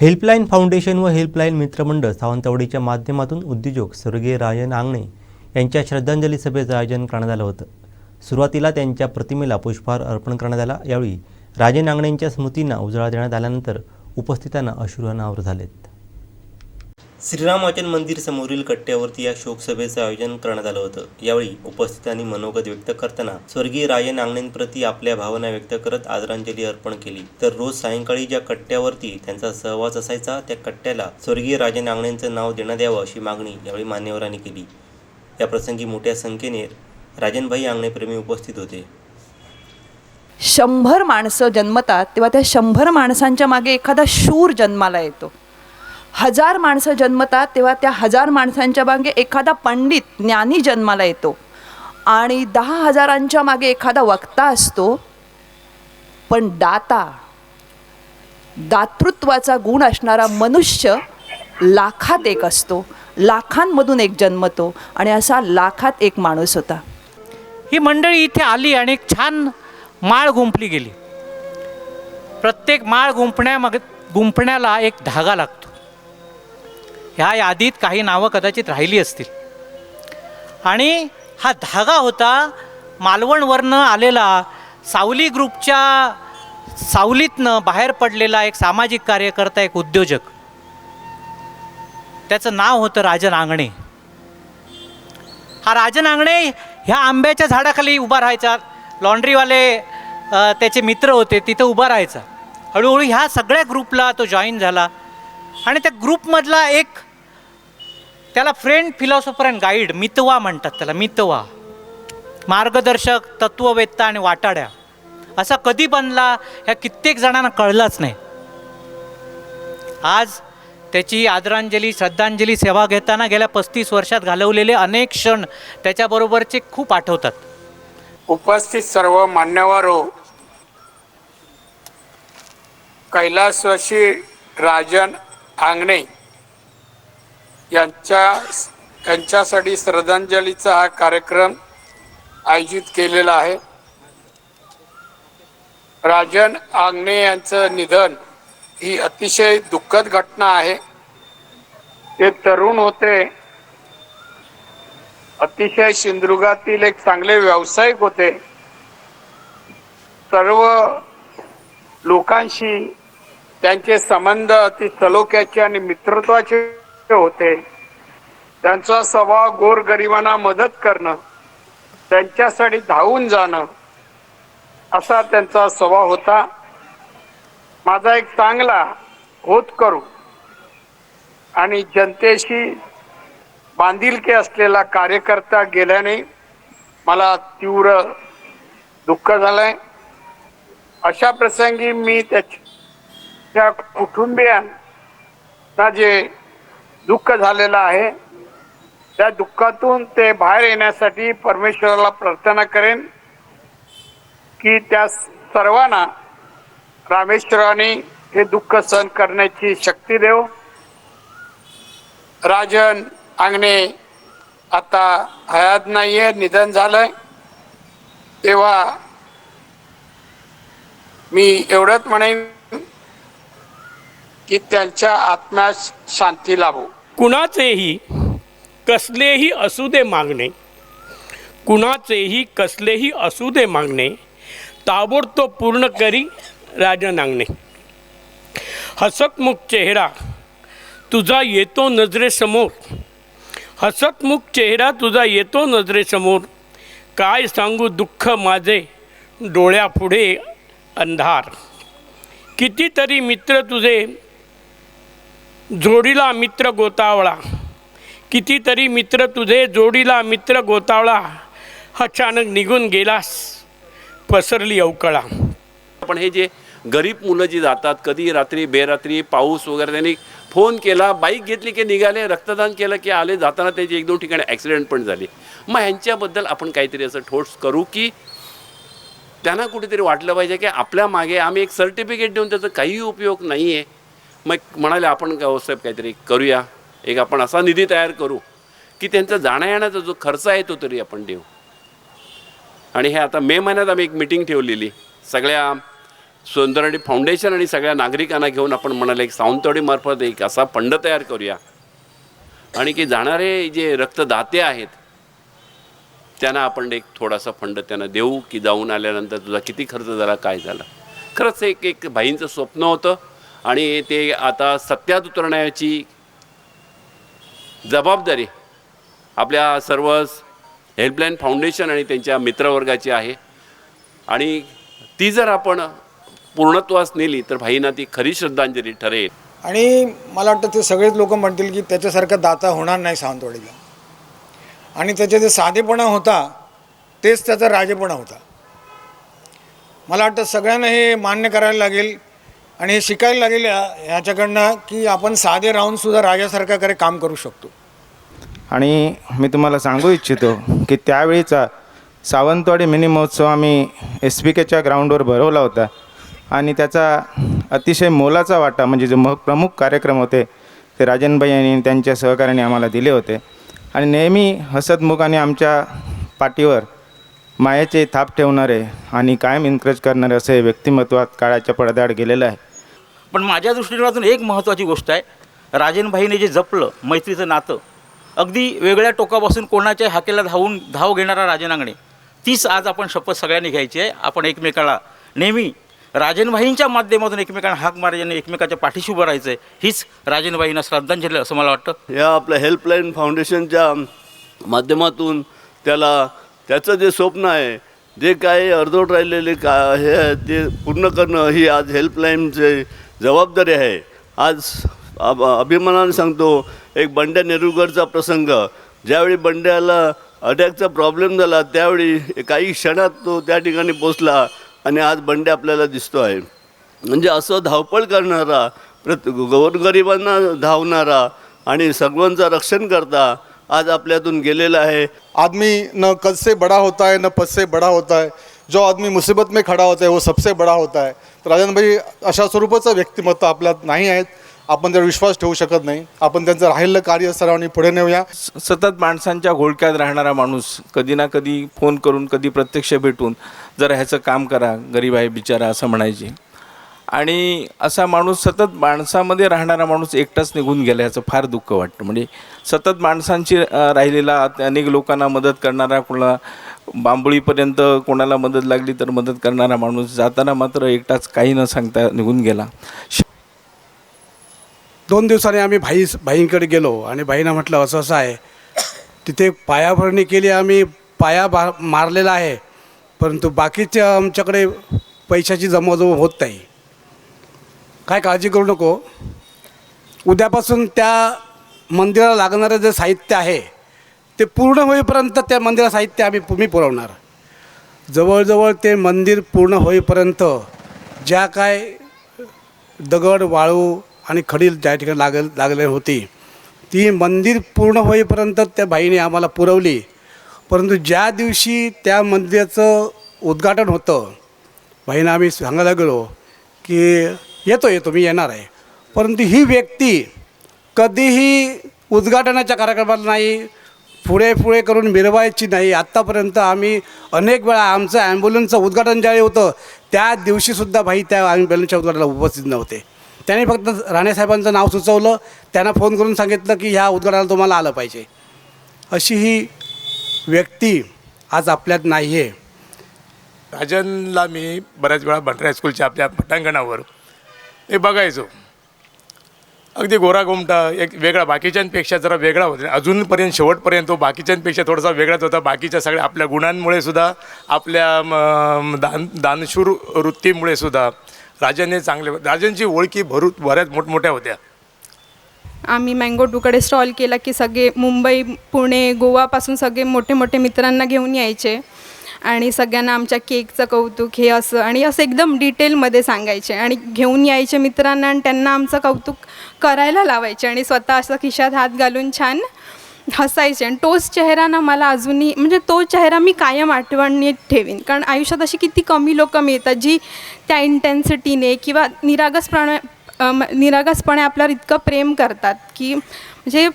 Helpline foundation व helpline मित्रमंडळ सावंतवाडीच्या माध्यमातून उद्योजक स्वर्गीय राजन आंगणे यांच्या श्रद्धांजली सभेचं आयोजन करण्यात आलं होतं. सुरुवातीला त्यांच्या प्रतिमेला पुष्पहार अर्पण करण्यात आला. यावेळी राजन आंगणेंच्या स्मृतींना उजाळा देण्यात आल्यानंतर उपस्थितांना अश्रू अनावर झालेत. श्रीराम वाचन मंदिर समोरील कट्ट्यावरती या शोकसभेचं आयोजन करण्यात आलं होतं. यावेळी उपस्थितांनी मनोगत व्यक्त करताना स्वर्गीय राजन आंगणेंप्रती आपल्या भावना व्यक्त करत आदरांजली अर्पण केली. तर रोज सायंकाळी ज्या कट्ट्यावरती त्यांचा सहवास असायचा त्या कट्ट्याला स्वर्गीय राजन आंगणेंचं नाव देण्यात यावं अशी मागणी यावेळी मान्यवरांनी केली. या प्रसंगी मोठ्या संख्येने राजनभाई आंगणेप्रेमी उपस्थित होते. शंभर माणसं जन्मतात तेव्हा त्या शंभर माणसांच्या मागे एखादा शूर जन्माला येतो. हजार माणसं जन्मतात तेव्हा त्या हजार माणसांच्या मागे एखादा पंडित ज्ञानी जन्माला येतो. आणि दहा हजारांच्या मागे एखादा वक्ता असतो. पण दाता दातृत्वाचा गुण असणारा मनुष्य लाखात एक असतो. लाखांमधून एक जन्मतो. आणि असा लाखात एक माणूस होता. ही मंडळी इथे आली आणि एक छान माळ गुंपली गेली. प्रत्येक माळ गुंपण्यामागे गुंपण्याला एक धागा लागतो. ह्या यादीत काही नावं कदाचित राहिली असतील. आणि हा धागा होता मालवणवरनं आलेला सावली ग्रुपच्या सावलीतनं बाहेर पडलेला एक सामाजिक कार्यकर्ता एक उद्योजक. त्याचं नाव होतं राजन आंगणे. हा राजन आंगणे ह्या आंब्याच्या झाडाखाली उभा राहायचा. लॉन्ड्रीवाले त्याचे मित्र होते तिथं उभा राहायचा. हळूहळू ह्या सगळ्या ग्रुपला तो जॉईन झाला. आणि त्या ग्रुपमधला एक त्याला फ्रेंड फिलॉसॉफर अँड गाईड मितवा म्हणतात त्याला मितवा. मार्गदर्शक तत्ववेत्ता आणि वाटाड्या. असा कधी बनला ह्या कित्येक जणांना कळलंच नाही. आज त्याची आदरांजली श्रद्धांजली सेवा घेताना गेल्या पस्तीस वर्षात घालवलेले अनेक क्षण त्याच्याबरोबरचे खूप आठवतात. उपस्थित सर्व मान्यवर हो राजन आंगणे यांच्या यांच्यासाठी श्रद्धांजलीचा हा कार्यक्रम आयोजित केलेला आहे. राजन आंगणे यांचं निधन ही अतिशय दुःखद घटना आहे. ते तरुण होते. अतिशय सिंधुदुर्गातील एक चांगले व्यावसायिक होते. सर्व लोकांशी त्यांचे संबंध अति सलोख्याचे आणि मित्रत्वाचे होते. त्यांचा स्वभाव गोरगरिबांना मदत करणं त्यांच्यासाठी धावून जाणं असा त्यांचा स्वभाव होता. माझा एक चांगला होत करू आणि जनतेशी बांधिलकी असलेला कार्यकर्ता गेल्याने मला तीव्र दुःख झालंय. अशा प्रसंगी मी त्याच्या कुटुंबियांना जे दुःख झालेलं आहे. त्या दुःखातून ते बाहेर येण्यासाठी परमेश्वराला प्रार्थना करेन की त्या सर्वांना रामेश्वराने हे दुःख सहन करण्याची शक्ती देव. राजन आंगणे आता हयात नाहीये निधन झालंय. तेव्हा मी एवढंच म्हणेन. की त्यांच्या आत्म्यास शांती लाभो. कुणाचेही कसलेही असू दे मागणे कुणाचेही कसलेही असू दे मागणे ताबडतोब पूर्ण करी राजा नांगणे. हसतमुख चेहरा तुझा येतो नजरेसमोर हसतमुख चेहरा तुझा येतो नजरेसमोर काय सांगू दुःख माझे डोळ्यापुढे अंधार. कितीतरी मित्र तुझे जोडीला मित्र गोतावळा. कितीतरी मित्र तुझे जोडीला मित्र गोतावळा. अचानक निघून गेलास. पसरली अवकळा. पण हे जे गरीब मुलं जी जातात कधी रात्री बेरात्री पाऊस वगैरे त्यांनी फोन केला बाईक घेतली की निघाले रक्तदान केलं की आले जाताना त्याची एक दोन ठिकाणी ॲक्सिडेंट पण झाली. मग ह्यांच्याबद्दल आपण काहीतरी असं ठोस करू की त्यांना कुठेतरी वाटलं पाहिजे की आपल्या मागे आम्ही एक सर्टिफिकेट देऊन त्याचा काहीही उपयोग नाही आहे मग म्हणाले आपण साहेब काहीतरी करूया. एक आपण असा निधी तयार करू की त्यांचा जाण्या येण्याचा जो खर्च आहे तो तरी आपण देऊ. आणि हे आता मे महिन्यात आम्ही एक मिटिंग ठेवलेली. सगळ्या सुंदरडी फाउंडेशन आणि सगळ्या नागरिकांना घेऊन आपण म्हणाले एक सावंतवाडीमार्फत एक असा फंड तयार करूया. आणि की जाणारे जे रक्तदाते आहेत त्यांना आपण एक थोडासा फंड त्यांना देऊ की जाऊन आल्यानंतर तुझा किती खर्च झाला काय झाला. खरंच एक एक भाईंचं स्वप्न होतं. आणि ते आता सत्यात उतरण्याची जबाबदारी आपल्या सर्व हेल्पलाईन फाउंडेशन आणि त्यांच्या मित्रवर्गाची आहे. आणि ती जर आपण पूर्णत्वास नेली तर भाईंना ती खरी श्रद्धांजली ठरेल. आणि मला वाटतं ते सगळेच लोक म्हणतील की त्याच्यासारखा दाता होणार नाही सावंतवाडीला. आणि त्याचे जे साधेपणा होता तेच त्याचा राजेपणा होता. मला वाटतं सगळ्यांना हे मान्य करायला लागेल. आणि हे शिकायला लागेल ह्याच्याकडनं की आपण साधे राहूनसुद्धा राजासारख्याकडे करे काम करू शकतो. आणि मी तुम्हाला सांगू इच्छितो की त्यावेळीचा सावंतवाडी मिनी महोत्सव आम्ही एस पी केच्या ग्राउंडवर भरवला होता. आणि त्याचा अतिशय मोलाचा वाटा म्हणजे जे म प्रमुख कार्यक्रम होते ते राजनभाई यांनी त्यांच्या सहकार्याने आम्हाला दिले होते. आणि नेहमी हसतमुख आणि आमच्या पाठीवर मायाचे थाप ठेवणारे आणि कायम इन्करेज करणारे असे व्यक्तिमत्वात काळाच्या पडद्याआड गेलेलं आहे. पण माझ्या दृष्टिकोनातून एक महत्त्वाची गोष्ट आहे. राजनभाईने जे जपलं मैत्रीचं नातं अगदी वेगळ्या टोकापासून कोणाच्या हाकेला धावून धाव घेणारा राजनांगणे तीच आज आपण शपथ सगळ्यांनी घ्यायची आहे. आपण एकमेकाला नेहमी राजनभाईंच्या माध्यमातून एकमेकांना हाक मारायची एकमेकाच्या पाठीशी उभं राहायचं आहे हीच राजनभाईंना श्रद्धांजली असं मला वाटतं. या आपल्या हेल्पलाईन फाउंडेशनच्या माध्यमातून त्याला त्याचं जे स्वप्न आहे जे काही अर्धवट राहिलेले का हे ते पूर्ण करणं ही आज हेल्पलाईनचे जबाबदारी आहे. आज अब अभिमानाने सांगतो एक बंड्या नेरुरकरचा प्रसंग. ज्यावेळी बंड्याला अटॅकचा प्रॉब्लेम झाला त्यावेळी काही क्षणात तो त्या ठिकाणी पोचला आणि आज बंड्या आपल्याला दिसतो आहे. म्हणजे असं धावपळ करणारा प्रत गोरगरिबांना धावणारा आणि सर्वांचं रक्षण करता आज आपल्यातून गेलेला आहे. आदमी न कद से बड़ा होता है न पद से बड़ा होता है. जो आदमी मुसीबत में खड़ा होता है वो सबसे बड़ा होता है. तर राजनभाई अशा स्वरूपाचं व्यक्तिमत्व आपल्यात नाही आहेत आपण त्यावर विश्वास ठेवू शकत नाही. आपण त्यांचं राहिलेलं कार्य सर्वांनी पुढे नेऊया. सतत माणसांच्या घोळक्यात राहणारा माणूस कधी ना कधी फोन करून कधी प्रत्यक्ष भेटून जरा ह्याचं काम करा गरीब आहे बिचारा असं म्हणायचे. आणि असा माणूस सतत माणसामध्ये राहणारा माणूस एकटाच निघून गेला याचं फार दुःख वाटतं. म्हणजे सतत माणसांची राहिलेला अनेक लोकांना मदत करणारा कुणाला बांबोळीपर्यंत कोणाला मदत लागली तर मदत करणारा माणूस जाताना मात्र एकटाच काही न सांगता निघून गेला. दोन दिवसांनी आम्ही भाई भाईंकडे गेलो आणि भाईनं म्हटलं असं असं आहे. तिथे पायाभरणी केली आम्ही पाया बा मारलेला आहे परंतु बाकीच्या आमच्याकडे पैशाची जमवाजमव होत नाही. काय काळजी करू नको. उद्यापासून त्या मंदिराला लागणारं जे साहित्य आहे ते पूर्ण होईपर्यंत त्या मंदिरा साहित्य आम्ही मी पुरवणार. जवळजवळ ते मंदिर पूर्ण होईपर्यंत ज्या काय दगड वाळू आणि खडील ज्या ठिकाणी लागल लागले होती ती मंदिर पूर्ण होईपर्यंत त्या बाईने आम्हाला पुरवली. परंतु ज्या दिवशी त्या मंदिराचं उद्घाटन होतं बाईनं आम्ही सांगायला गेलो की येतो येतो मी येणार आहे. परंतु ही व्यक्ती कधीही उद्घाटनाच्या कार्यक्रमाला नाही पुढे पुढे करून मिरवायची नाही. आत्तापर्यंत आम्ही अनेक वेळा आमचं ॲम्ब्युलन्सचं उद्घाटन ज्यावेळी होतं त्या दिवशीसुद्धा भाई त्या ॲम्ब्युलन्सच्या उद्घाटनाला उपस्थित नव्हते. त्यांनी फक्त राणेसाहेबांचं नाव सुचवलं. त्यांना फोन करून सांगितलं की ह्या उद्घाटनाला तुम्हाला आलं पाहिजे. अशी ही व्यक्ती आज आपल्यात नाही आहे राजनला मी बऱ्याच वेळा भंडारा हायस्कूलच्या आपल्या पटांगणावर हे बघायचो. अगदी गोरा गोमटा एक वेगळा बाकीच्यांपेक्षा जरा वेगळा होता. अजूनपर्यंत शेवटपर्यंत तो बाकीच्यांपेक्षा थोडासा वेगळाच होता. बाकीच्या सगळ्या आपल्या गुणांमुळे सुद्धा आपल्या दान दानशूर वृत्तीमुळे सुद्धा राजाने चांगले राजांची ओळखी भरू बऱ्याच मोठमोठ्या होत्या. आम्ही मँगो टूकडे स्टॉल केला की सगळे मुंबई पुणे गोवापासून सगळे मोठे मोठे मित्रांना घेऊन यायचे. आणि सगळ्यांना आमच्या केकचं कौतुक हे असं आणि असं एकदम डिटेलमध्ये सांगायचे आणि घेऊन यायचे मित्रांना आणि त्यांना आमचं कौतुक करायला लावायचे आणि स्वतः असं खिशात हात घालून छान हसायचे. आणि तोच चेहरा ना मला अजूनही म्हणजे तो चेहरा मी कायम आठवणीत ठेवीन. कारण आयुष्यात अशी किती कमी लोकं मिळतात जी त्या इंटेन्सिटीने किंवा निरागसपणे निरागसपणे आपल्यावर इतकं प्रेम करतात की म्हणजे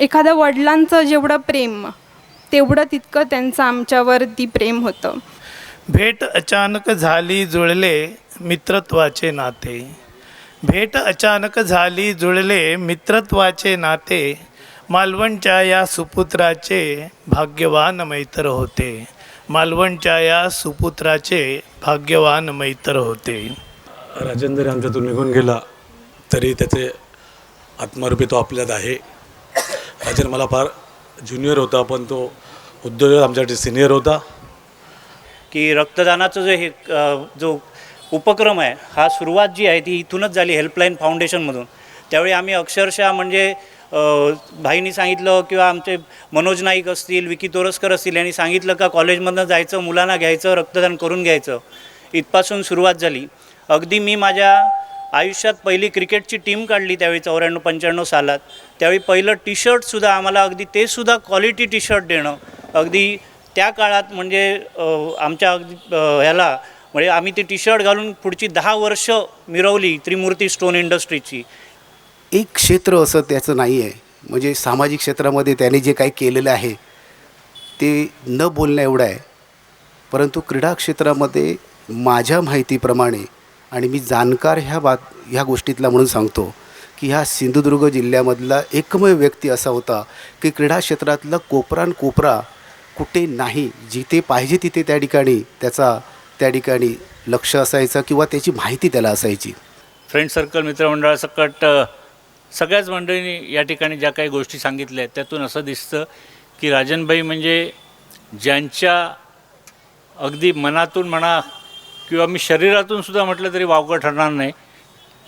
एखाद्या वडिलांचं जेवढं प्रेम तेवढं तितकं त्यांचं आमच्यावरती प्रेम होतं. भेट अचानक झाली जुळले मित्रत्वाचे नाते. भेट अचानक झाली जुळले मित्रत्वाचे नाते. मालवणच्या या सुपुत्राचे भाग्यवान मैत्र होते. मालवणच्या या सुपुत्राचे भाग्यवान मैत्र होते. राजन जरी आमच्यातून निघून गेला तरी त्याचे आत्मरूपी तो आपल्यात आहे. राजन मला फार ज्युनियर होता पण तो उद्योजक आमच्यासाठी सिनियर होता. की रक्तदानाचं जे हे अ, जो उपक्रम आहे हा सुरुवात जी आहे ती इथूनच झाली हेल्पलाईन फाउंडेशनमधून. त्यावेळी आम्ही अक्षरशः म्हणजे अ, भाईंनी सांगितलं किंवा आमचे मनोज नाईक असतील विकी तोरसकर असतील यांनी सांगितलं का कॉलेजमधनं जायचं मुलांना घ्यायचं रक्तदान करून घ्यायचं. इथपासून सुरुवात झाली. अगदी मी माझ्या आयुष्यात पहिली क्रिकेटची टीम काढली त्यावेळी चौऱ्याण्णव पंच्याण्णव सालात. त्यावेळी पहिलं टी शर्टसुद्धा आम्हाला अगदी ते सुद्धा क्वालिटी टी शर्ट देणं. अगदी त्या काळात म्हणजे आमच्या अगदी ह्याला म्हणजे आम्ही ती टी शर्ट घालून पुढची दहा वर्ष मिरवली त्रिमूर्ती स्टोन इंडस्ट्रीची एक क्षेत्र असं त्याचं नाही आहे म्हणजे सामाजिक क्षेत्रामध्ये त्याने जे काही केलेलं आहे ते न बोलण्या एवढं आहे. परंतु क्रीडा क्षेत्रामध्ये माझ्या माहितीप्रमाणे आणि मी जाणकार ह्या बात ह्या गोष्टीतला म्हणून सांगतो की ह्या सिंधुदुर्ग जिल्ह्यामधला एकमेव व्यक्ती असा होता की क्रीडा क्षेत्रातला कोपरान कोपरा कुठे नाही जिथे पाहिजे तिथे त्या ठिकाणी त्याचा त्या ठिकाणी लक्ष असायचं किंवा त्याची माहिती त्याला असायची. फ्रेंड सर्कल मित्रमंडळासकट सगळ्याच मंडळींनी या ठिकाणी ज्या काही गोष्टी सांगितल्या आहेत त्यातून असं दिसतं की राजनभाई म्हणजे ज्यांच्या अगदी मनातून म्हणा किंवा मी शरीरातून सुद्धा म्हटलं तरी वावगं ठरणार नाही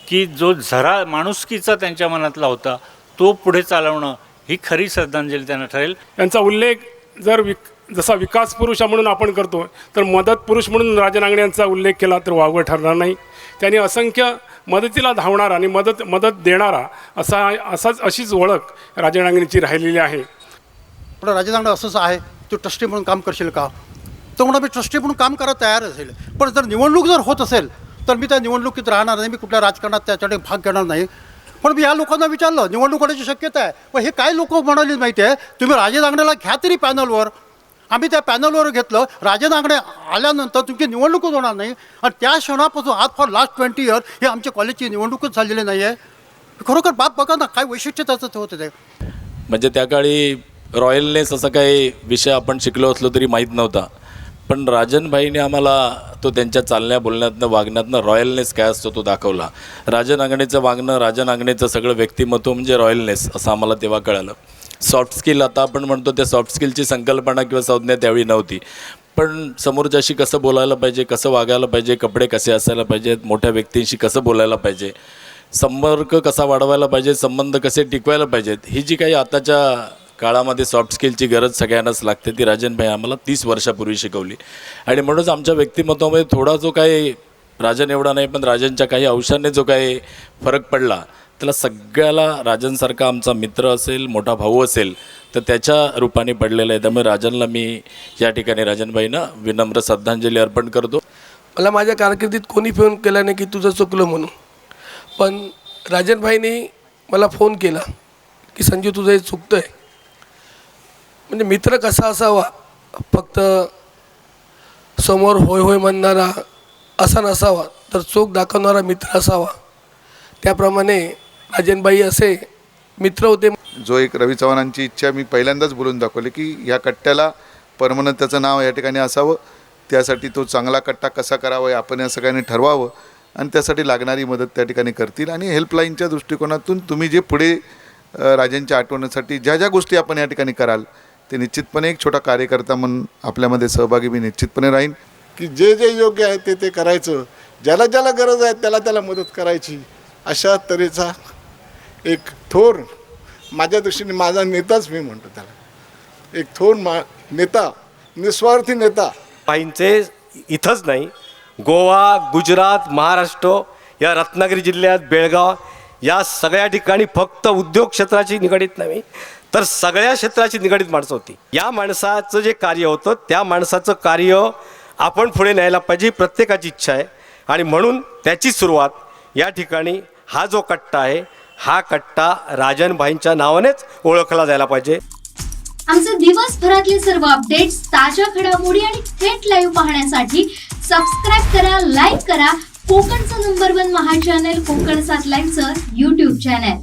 की जो झरा माणुसकीचा त्यांच्या मनातला होता तो पुढे चालवणं ही खरी श्रद्धांजली त्यांना ठरेल. यांचा उल्लेख जर विक जसा विकास पुरुष म्हणून आपण करतो तर मदत पुरुष म्हणून राजन आंगणे यांचा उल्लेख केला तर वावगं ठरणार नाही. त्यांनी असंख्य मदतीला धावणारा आणि मदत मदत देणारा असा असाच अशीच ओळख राजन आंगणेची राहिलेली आहे. पण राजदांड असंच आहे तू ट्रस्टी म्हणून काम करशील का? तर म्हणून मी ट्रस्टी म्हणून काम करायला तयार असेल. पण जर निवडणूक जर होत असेल तर मी त्या निवडणुकीत राहणार नाही मी कुठल्या राजकारणात त्याच्याकडे भाग घेणार नाही. पण मी या लोकांना विचारलं निवडणूक होण्याची शक्यता आहे. पण हे काय लोक म्हणाले माहिती आहे? तुम्ही राजे दांगड्याला घ्या तरी पॅनलवर. आम्ही त्या पॅनलवर घेतलं. राजे दांगडे आल्यानंतर तुमची निवडणूकच होणार नाही. आणि त्या क्षणापासून आज फॉर लास्ट ट्वेंटी इयर हे आमच्या कॉलेजची निवडणूकच झालेली नाही आहे खरोखर बाप बघा ना काय वैशिष्ट्य त्याचं ते होतं ते. म्हणजे त्या काळी रॉयलनेस असा काही विषय आपण शिकलो असलो तरी माहीत नव्हता. पण राजनभाईने आम्हाला तो त्यांच्या चालण्या बोलण्यातनं वागण्यातनं रॉयलनेस काय असतो तो दाखवला. राजन आंगणेचं वागणं राजन आंगणेचं सगळं व्यक्तिमत्व म्हणजे रॉयलनेस असं आम्हाला तेव्हा कळालं. सॉफ्ट स्किल आता आपण म्हणतो त्या सॉफ्ट स्किलची संकल्पना किंवा संज्ञा त्यावेळी नव्हती. पण समोरच्याशी कसं बोलायला पाहिजे कसं वागायला पाहिजे कपडे कसे असायला पाहिजेत मोठ्या व्यक्तींशी कसं बोलायला पाहिजे संपर्क कसा वाढवायला पाहिजे संबंध कसे टिकवायला पाहिजेत ही जी काही आताच्या काळामध्ये सॉफ्ट स्किलची गरज सगळ्यांनाच लागते. ती राजनभाई आम्हाला तीस वर्षापूर्वी शिकवली. आणि म्हणूनच आमच्या व्यक्तिमत्वामध्ये थोडा जो काही राजन एवढा नाही पण राजनच्या काही अंशाने जो काही फरक पडला त्याला सगळ्याला राजनसारखा आमचा मित्र असेल मोठा भाऊ असेल तर त्याच्या रूपाने पडलेला आहे. त्यामुळे राजनला मी या ठिकाणी राजनभाईंना विनम्र श्रद्धांजली अर्पण करतो. मला माझ्या कारकिर्दीत कोणी फोन केला नाही की तुझं चुकलं म्हणून. पण राजनभाईने मला फोन केला की संजू तुझं हे चुकतं आहे म्हणजे मित्र कसा असावा? फक्त समोर होय होय म्हणणारा असा नसावा तर चोख दाखवणारा मित्र असावा. त्याप्रमाणे राजनबाई असे मित्र होते. जो एक रवी चव्हाणांची इच्छा मी पहिल्यांदाच बोलून दाखवली की ह्या कट्ट्याला परमनंत त्याचं नाव या ठिकाणी असावं. त्यासाठी तो चांगला कट्टा कसा करावा आपण या सगळ्यांनी ठरवावं आणि त्यासाठी लागणारी मदत त्या ठिकाणी करतील. आणि हेल्पलाईनच्या दृष्टिकोनातून तुम्ही जे पुढे राजेंच्या राजांच्या आठवण्यासाठी ज्या ज्या गोष्टी आपण या ठिकाणी कराल ते निश्चितपणे एक छोटा कार्यकर्ता म्हणून आपल्यामध्ये सहभागी मी निश्चितपणे राहीन. की जे जे योग्य आहे ते ते करायचं. ज्याला ज्याला गरज आहे त्याला त्याला मदत करायची. अशा तऱ्हेचा एक थोर माझ्या दृष्टीने माझा नेताच मी म्हणतो त्याला. एक थोर मा नेता निस्वार्थी नेता. भाईंचे इथंच नाही गोवा गुजरात महाराष्ट्र या रत्नागिरी जिल्ह्यात बेळगाव या सगळ्या ठिकाणी फक्त उद्योग क्षेत्राची निगडीत नाही. तर सगळ्या क्षेत्राची निगडीत माणसं होती. या माणसाचं जे कार्य होतं त्या माणसाचं कार्य आपण पुढे न्यायला पाहिजे प्रत्येकाची इच्छा आहे. आणि म्हणून त्याची सुरुवात या ठिकाणी हा जो कट्टा आहे हा कट्टा राजनभाईंच्या नावानेच ओळखला जायला पाहिजे. आमचे दिवसभरातले सर्व अपडेट्स ताज्या घडामोडी आणि थेट लाईव्ह पाहण्यासाठी सबस्क्राईब करा लाईक करा. कोकणचं नंबर वन महा चॅनल कोकण सात लाईव्हचं युट्यूब चॅनल